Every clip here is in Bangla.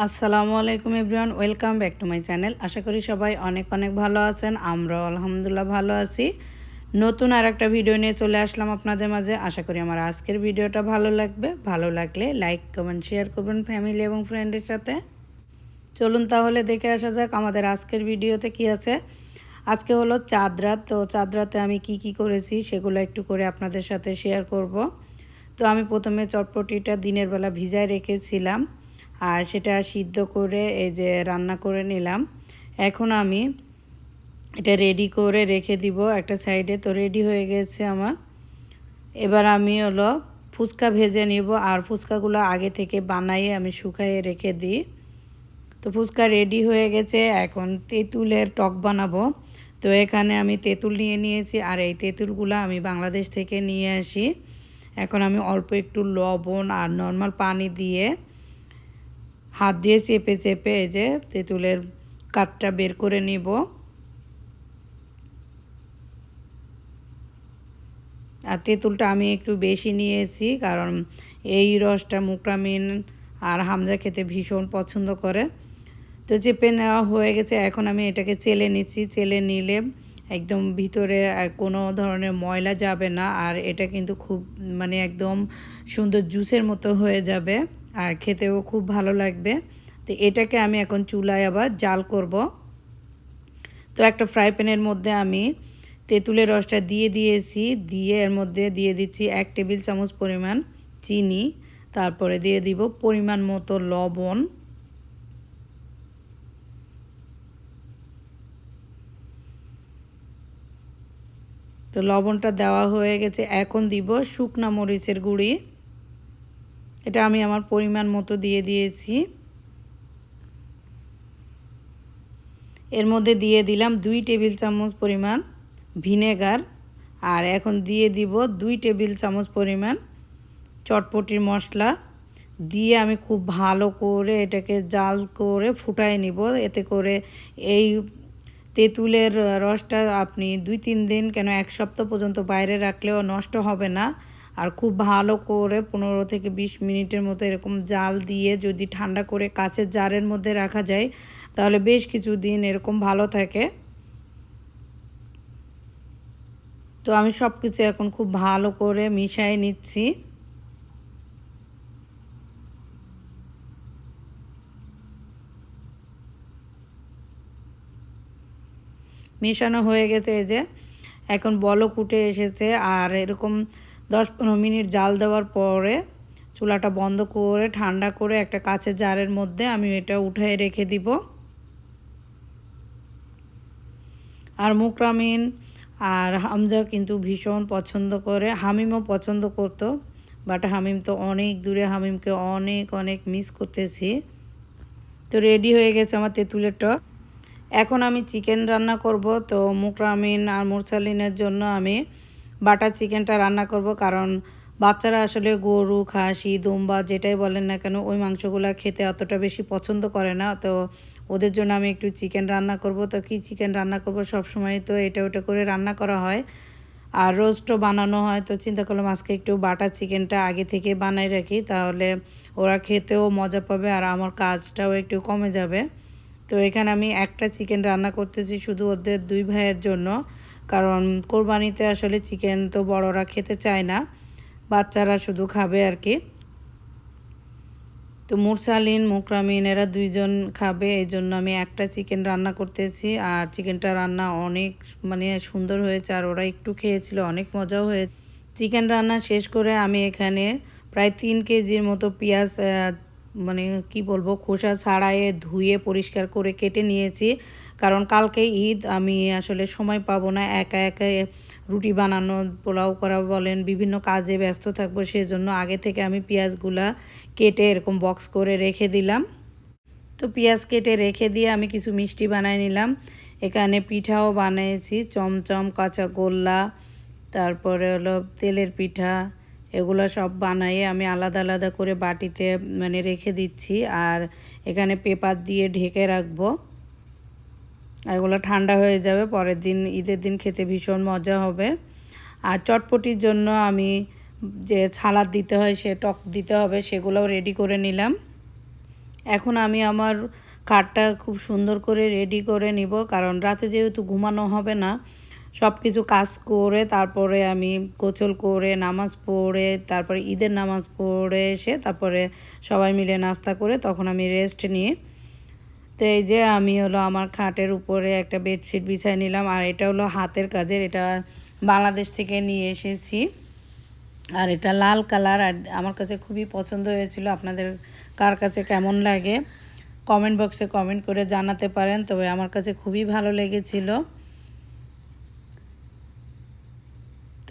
আসসালামু আলাইকুম everyone, welcome back to my channel. আশা করি সবাই অনেক অনেক ভালো আছেন, আমরাও আলহামদুলিল্লাহ ভালো আছি। নতুন আর একটা ভিডিও নিয়ে চলে আসলাম আপনাদের মাঝে। আশা করি আমার আজকের ভিডিওটা ভালো লাগবে। ভালো লাগলে লাইক, কমেন্ট, শেয়ার করবেন ফ্যামিলি এবং ফ্রেন্ডের সাথে। চলুন তাহলে দেখে আসা যাক আমাদের আজকের ভিডিওতে কি আছে। আজকে হলো চাঁদ রাত, তো চাঁদ রাতে আমি কি কি করেছি সেগুলো একটু করে আপনাদের সাথে শেয়ার করব। তো আমি প্রথমে চটপটিটা দিনের বেলা ভিজায় রেখেছিলাম। আর সেটা সিদ্ধ করে এই যে রান্না করে নিলাম। এখন আমি এটা রেডি করে রেখে দিব একটা সাইডে তো রেডি হয়ে গেছে আমার। এবার আমি হলো ফুচকা ভেজে নিব আর ফুচকাগুলো আগে থেকে বানাইয়ে আমি শুকাইয়ে রেখে দিই। তো ফুচকা রেডি হয়ে গেছে। এখন তেঁতুলের টক বানাবো। তো এখানে আমি তেঁতুল নিয়ে নিয়েছি আর এই তেঁতুলগুলো আমি বাংলাদেশ থেকে নিয়ে আসি। এখন আমি অল্প একটু লবণ আর নর্মাল পানি দিয়ে হাত দিয়ে চেপে চেপে এই যে তেঁতুলের কাঠটা বের করে নিব। আর তেঁতুলটা আমি একটু বেশি নিয়েছি কারণ এই রসটা মুকরামিন আর হামজা খেতে ভীষণ পছন্দ করে। তো চেপে নেওয়া হয়ে গেছে, এখন আমি এটাকে চেলে নিচ্ছি। চেলে নিলে একদম ভিতরে কোনো ধরনের ময়লা যাবে না আর এটা কিন্তু খুব মানে একদম সুন্দর জুসের মতো হয়ে যাবে। আর খেতেও খুব ভালো লাগবে। তো এটাকে আমি এখন চুলায় আবার জাল করব। তো একটা ফ্রাই প্যানের মধ্যে আমি তেঁতুলের রসটা দিয়ে দিয়েছি, দিয়ে এর মধ্যে দিয়ে দিচ্ছি এক টেবিল চামচ পরিমাণ চিনি, তারপরে দিয়ে দিব পরিমাণ মতো লবণ। তো লবণটা দেওয়া হয়ে গেছে, এখন দিব শুকনা মরিচের গুঁড়ি। এটা আমি আমার পরিমাণ মতো দিয়ে দিয়েছি। এর মধ্যে দিয়ে দিলাম দুই টেবিল চামচ পরিমাণ ভিনেগার আর এখন দিয়ে দিব দুই টেবিল চামচ পরিমাণ চটপটির মশলা। দিয়ে আমি খুব ভালো করে এটাকে জাল করে ফুটাই নিব। এতে করে এই তেঁতুলের রসটা আপনি দুই তিন দিন কেন এক সপ্তাহ পর্যন্ত বাইরে রাখলেও নষ্ট হবে না। আর খুব ভালো করে পনেরো থেকে বিশ মিনিটের মতো এরকম জাল দিয়ে যদি ঠান্ডা করে কাছের জারের মধ্যে রাখা যায়, তাহলে বেশ কিছু দিন এরকম ভালো থাকে। তো আমি সব কিছু এখন খুব ভালো করে মিশাই নিচ্ছি। মেশানো হয়ে গেছে এই যে, এখন বলক উঠে এসেছে আর এরকম দশ পনেরো মিনিট জাল দেওয়ার পরে চুলাটা বন্ধ করে, ঠান্ডা করে একটা কাঁচের জারের মধ্যে আমি এটা উঠায় রেখে দিব। আর মুকরামিন আর হামজা কিন্তু ভীষণ পছন্দ করে, হামিমও পছন্দ করতো বাট হামিম তো অনেক দূরে, হামিমকে অনেক অনেক মিস করতেছি। তো রেডি হয়ে গেছে আমার তেঁতুলের টক। এখন আমি চিকেন রান্না করব, তো মুকরামিন আর মুরসালিনের জন্য আমি বাটার চিকেনটা রান্না করব, কারণ বাচ্চারা আসলে গরু, খাসি, দুম্বা যেটাই বলেন না কেন, ওই মাংসগুলো খেতে অতটা বেশি পছন্দ করে না। তো ওদের জন্য আমি একটু চিকেন রান্না করব। তো কি চিকেন রান্না করব? সব সময় তো এটা ওটা করে রান্না করা হয়। আর রোস্টও বানানো হয়, তো চিন্তা করলাম আজকে একটু বাটার চিকেনটা আগে থেকে বানাই রাখি, তাহলে ওরা খেতেও মজা পাবে আর আমার কাজটাও একটু কমে যাবে। তো এখানে আমি একটা চিকেন রান্না করতেছি শুধু ওদের দুই ভাইয়ের জন্য। কারণ কোরবানিতে আসলে চিকেন তো বড়রা খেতে চায় না, বাচ্চারা শুধু খাবে আর কি। তো মুরসালিন, মুকরামিন এরা দুইজন খাবে এই জন্য আমি একটা চিকেন রান্না করতেছি আর চিকেনটা রান্না অনেক মানে সুন্দর হয়েছে আর ওরা একটু খেয়েছিল, অনেক মজাও হয়ে চিকেন রান্না শেষ করে আমি এখানে প্রায় তিন কেজির মতো পেঁয়াজ মানে কি বলব, খোসা ছাড়ায়ে ধুয়ে পরিষ্কার করে কেটে নিয়েছি। কারণ কালকে ঈদ, আমি আসলে সময় পাবো না, একা একা রুটি বানানো, পোলাও করা বলেন, বিভিন্ন কাজে ব্যস্ত থাকব, সেজন্য আগে থেকে আমি পেঁয়াজগুলা কেটে এরকম বক্স করে রেখে দিলাম। তো পেঁয়াজ কেটে রেখে দিয়ে আমি কিছু মিষ্টি বানাই নিলাম। এখানে পিঠাও বানিয়েছি, চমচম, কাঁচা গোল্লা, তারপরে হলো তেলের পিঠা এগুলো সব বানাইয়ে আমি আলাদা আলাদা করে বাটিতে মানে রেখে দিচ্ছি। আর এখানে পেপার দিয়ে ঢেকে রাখব। এগুলো ঠান্ডা হয়ে যাবে, পরের দিন, ঈদের দিন খেতে ভীষণ মজা হবে। আর চটপটির জন্য আমি যে ছালাদ দিতে হয়, সে টক দিতে হবে, সেগুলোও রেডি করে নিলাম। এখন আমি আমার কাঠটা খুব সুন্দর করে রেডি করে নিব, কারণ রাতে যেহেতু ঘুমানো হবে না সব কিছু কাজ করে, তারপরে আমি গোসল করে, নামাজ পড়ে, তারপরে ঈদের নামাজ পড়ে এসে তারপরে সবাই মিলে নাস্তা করে তখন আমি রেস্ট নিই। তো এই যে আমি হলো আমার খাটের উপরে একটা বেডশিট বিছাই নিলাম, আর এটা হলো হাতের কাজের, এটা বাংলাদেশ থেকে নিয়ে এসেছি। আর এটা লাল কালার, আর আমার কাছে খুবই পছন্দ হয়েছিল, আপনাদের কার কাছে কেমন লাগে? কমেন্ট বক্সে কমেন্ট করে জানাতে পারেন, তবে আমার কাছে খুবই ভালো লেগেছিল।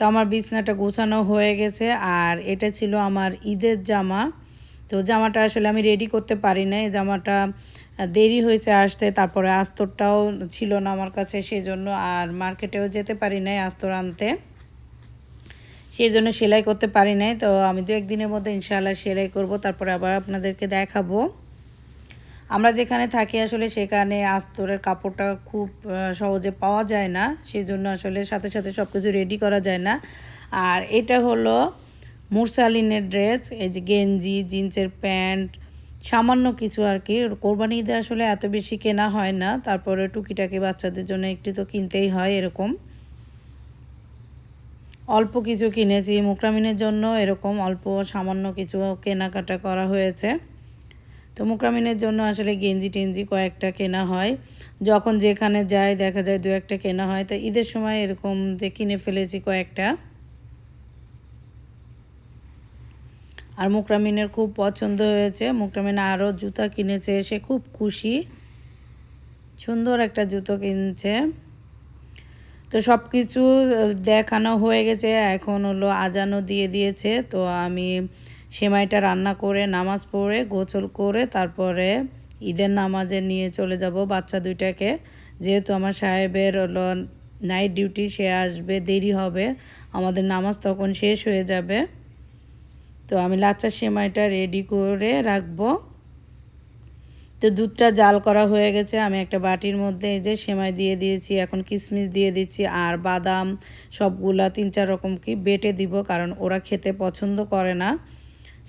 তো আমার বিছনাটা গোছানো হয়ে গেছে আর এটা ছিল আমার ঈদের জামা। তো জামাটা আসলে আমি রেডি করতে পারি না এই জামাটা দেরি হয়েছে আসতে, তারপরে আস্তরটাও ছিল না আমার কাছে সেই জন্য আর মার্কেটেও যেতে পারি নাই আস্তর আনতে। সেই জন্য সেলাই করতে পারি নাই। তো আমি দু একদিনের মধ্যে ইনশাআল্লাহ সেলাই করব, তারপরে আবার আপনাদেরকে দেখাবো। আমরা যেখানে থাকি আসলে সেখানে আস্তরের কাপড়টা খুব সহজে পাওয়া যায় না। সেই জন্য আসলে সাথে সাথে সব কিছু রেডি করা যায় না। আর এটা হলো মুরসালিনের ড্রেস এই যে গেঞ্জি, জিন্সের প্যান্ট, সামান্য কিছু আর কি। কোরবানি ঈদে আসলে এত বেশি কেনা হয় না। তারপরে টুকিটাকি বাচ্চাদের জন্য একটু তো কিনতেই হয় এরকম। অল্প কিছু কিনেছি। মুকরামিনের জন্য এরকম অল্প সামান্য কিছু কেনাকাটা করা হয়েছে। তো জন্য আসলে গেঞ্জি টেঞ্জি কয়েকটা কেনা হয়। যখন যেখানে যায়, দেখা যায় দু একটা কেনা হয়। তো ঈদের সময় এরকম যে কিনে ফেলেছি কয়েকটা। আর মুকরামিনের খুব পছন্দ হয়েছে। মুকরামিন আরও জুতা কিনেছে, সে খুব খুশি। সুন্দর একটা জুতো কিনছে। তো সব কিছু দেখানো হয়ে গেছে। এখন হলো আজানও দিয়ে দিয়েছে। তো আমি সেমাইটা রান্না করে, নামাজ পড়ে, গোসল করে, তারপরে ঈদের নামাজে নিয়ে চলে যাব বাচ্চা দুইটাকে। যেহেতু আমার সাহেবের হলো নাইট ডিউটি সে আসবে, দেরি হবে, আমাদের নামাজ তখন শেষ হয়ে যাবে। তো আমি লাচ্চার সেমাইটা রেডি করে রাখব। তো দুধটা জাল করা হয়ে গেছে, আমি একটা বাটির মধ্যে এই যে সেমাই দিয়ে দিয়েছি, এখন কিশমিশ দিয়ে দিচ্ছি, আর বাদাম সবগুলা তিন চার রকম কি বেটে দিব, কারণ ওরা খেতে পছন্দ করে না।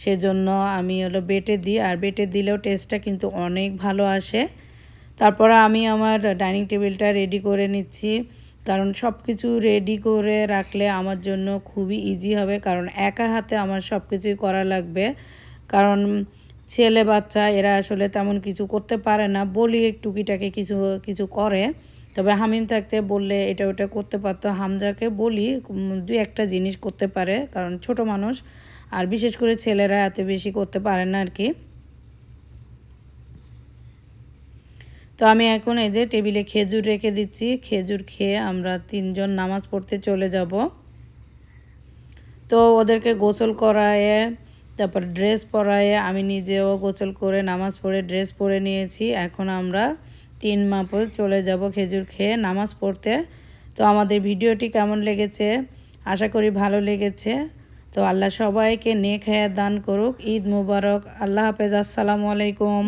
সেজন্য আমি হলো বেটে দিই, আর বেটে দিলেও টেস্টটা কিন্তু অনেক ভালো আসে। তারপর আমি আমার ডাইনিং টেবিলটা রেডি করে নিচ্ছি, কারণ সব কিছু রেডি করে রাখলে আমার জন্য খুবই ইজি হবে, কারণ একা হাতে আমার সব কিছুই করা লাগবে। কারণ ছেলে বাচ্চা এরা আসলে তেমন কিছু করতে পারে না, বলি টুকিটাকে কিছু কিছু করে। তবে হামিম থাকতে বললে এটা ওটা করতে পারতো, হামজাকে বলি দুই একটা জিনিস করতে পারে, কারণ ছোট মানুষ। আর বিশেষ করে ছেলেরা এত বেশি করতে পারে না আর কি। তো আমি এখন এই যে টেবিলে খেজুর রেখে দিচ্ছি। খেজুর খেয়ে আমরা তিনজন নামাজ পড়তে চলে যাব। তো ওদেরকে গোসল করায়, তারপর ড্রেস পরায়ে, আমি নিজেও গোসল করে নামাজ পড়ে ড্রেস পরে নিয়েছি। এখন আমরা তিন মাপল চলে যাব খেজুর খেয়ে নামাজ পড়তে। তো আমাদের ভিডিওটি কেমন লেগেছে? আশা করি ভালো লেগেছে। তো আল্লাহ সবাইকে নেক হায়াত দান করুক। ঈদ মুবারক। আল্লাহ হাফেজ। আসসালামু আলাইকুম।